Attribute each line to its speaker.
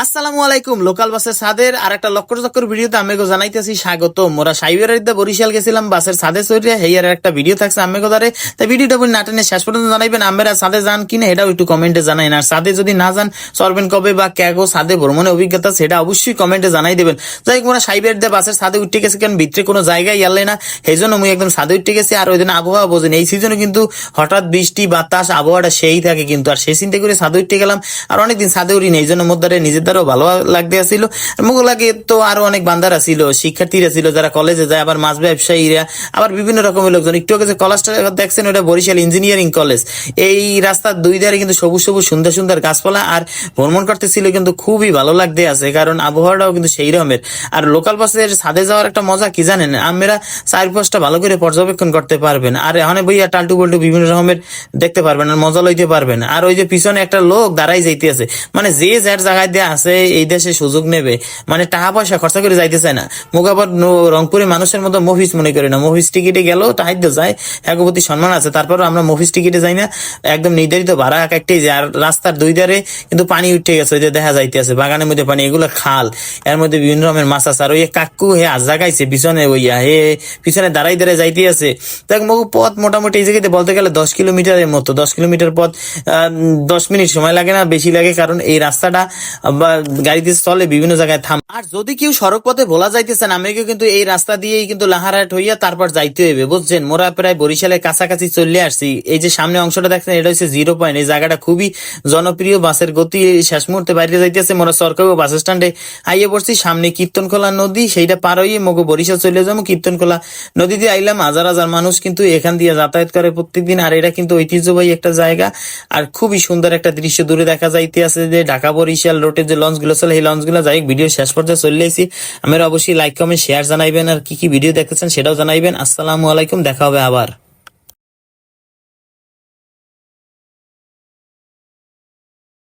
Speaker 1: আসসালামু আলাইকুম, লোকাল বাসের সাদের আর একটা লক্কর চক্কর ভিডিওতে আমি জানাইতেছি স্বাগত। মোরা সাইবের বরিশাল গেছিলাম, বাসের সাদে চড়িয়ে হেয়ার একটা ভিডিও থাকছে আমি দারে তাই ভিডিওটা বলি নাটেনে শেষ পর্যন্ত জানাইবেন আমরা সাদে যান কিনা এটাও একটু কমেন্টে জানাই আর সাদে যদি না যান চলবেন কবে বা ক্যাগো সাদে ভ্রমণের অভিজ্ঞতা সেটা অবশ্যই কমেন্টে জানাই দেবেন। যাই হোক, মোরা সাইবের দিয়ে বাসের সাদে উঠতে গেছে, কারণ ভিতরে কোনো জায়গায় ইয়ালে না সেই জন্য মুই একদম সাদে উঠতে গেছি। আর ওই দিন আবহাওয়া বোঝেন, এই সিজনে কিন্তু হঠাৎ বৃষ্টি, বাতাস, আবহাওয়াটা সেই থাকে কিন্তু। আর সেই চিন্তা করে সাদে উঠতে গেলাম, আর অনেকদিন সাদে উঠি এই জন্য মধ্যে নিজের দ্বারাও ভালো লাগতে আসছিল মুখ লাগে তো আরও অনেক বান্দারা ছিল, শিক্ষার্থীরা ছিল যারা কলেজে যায়, আবার মাছ ব্যবসায়ীরা, আবার বিভিন্ন রকমের লোকজন। একটু আগে যে কলেজটা দেখছেন, ওটা বরিশাল ইঞ্জিনিয়ারিং কলেজ এই রাস্তার দুই ধারে কিন্তু সবুজ সবুজ সুন্দর সুন্দর গাছপালা, আর ভ্রমণ করতেছিল কিন্তু খুবই ভালো লাগতে আছে কারণ আবহাওয়াটাও কিন্তু সেই রকমের। আর লোকাল বাসের ছাদে যাওয়ার একটা মজা কি জানেন? আমরা চারপাশটা ভালো করে পর্যবেক্ষণ করতে পারবেন, আর এখানে বইয়া টালটু বল্টু বিভিন্ন রকমের দেখতে পারবেন, আর মজা লইতে পারবেন। আর ওই যে পিছনে একটা লোক দাঁড়াই যাইতে আছে মানে যে যার জায়গায় দিয়ে আছে, এই দেশে সুযোগ নেবে। মানে টাকা পয়সা খরচা করে যাইতে চায় না। মুখ আবার রংপুরের মানুষের মতো মফিস মনে করে না। মফিস টিকিটে গেলেও তাই তো যায় একের প্রতি সম্মান আছে। তারপরও আমরা মফিস টিকিটে যাই না। একদম নির্ধারিত ভাড়া এক একটাই যায় আর রাস্তার দুই ধারে কিন্তু পানি উঠে গেছে, ওই যে দেখা যাইতে আছে বাগানের মধ্যে পানি, এগুলো খাল। এর মধ্যে বিভিন্ন রকমের মাছ আছে। আর ওই কাকু হে আজ জাগাইছে, পিছনে ওইয়া হে, পিছনে দাঁড়াই দাঁড়াই যাইতে আছে। দেখ মগু পথ মোটামুটি এই জায়গাতে বলতে গেলে দশ কিলোমিটারের মতো। দশ কিলোমিটার পথ দশ মিনিট সময় লাগে না, বেশি লাগে। কারণ এই রাস্তাটা বা গাড়িতে চলে বিভিন্ন জায়গায় থাম আর যদি কেউ সড়ক পথে ভোলা যাইতেছেন আমাকে কিন্তু এই রাস্তা দিয়েই কিন্তু লাহারাট হইয়া তারপর যাইতে হইবে, বুঝছেন? মোরা প্রায় বরিশালের কাছাকাছি চলে আসছি। এই যে সামনে অংশটা দেখছেন, এটা হচ্ছে জিরো পয়েন্ট এই জায়গাটা খুবই জনপ্রিয় বাসের গতি। শেষ মুহূর্তে বাইরে যাইতেছে, মোরা সরকারি বাস স্ট্যান্ডে আইয়ে পড়ছি। সামনে কীর্তনখোলা নদী, সেইটা পার হইয়ে মগো বরিশাল চলে যাব। কীর্তনখোলা নদী দিয়ে আইলাম, হাজার হাজার মানুষ কিন্তু এখান দিয়ে যাতায়াত করে প্রত্যেকদিন। আর এটা কিন্তু ঐতিহ্যবাহী একটা জায়গা। আর খুবই সুন্দর একটা দৃশ্য দূরে দেখা যাইতে আছে যে ঢাকা বরিশাল রোডের যে লঞ্চগুলো চলে, সেই লঞ্চগুলো যাই ভিডিও শেষ পর্যায়ে চলে এসেছি আমার অবশ্যই লাইক কমেন্ট শেয়ার জানাইবেন আর কি কি ভিডিও দেখতেছেন সেটাও জানাইবেন। আসসালামু আলাইকুম, দেখা হবে আবার।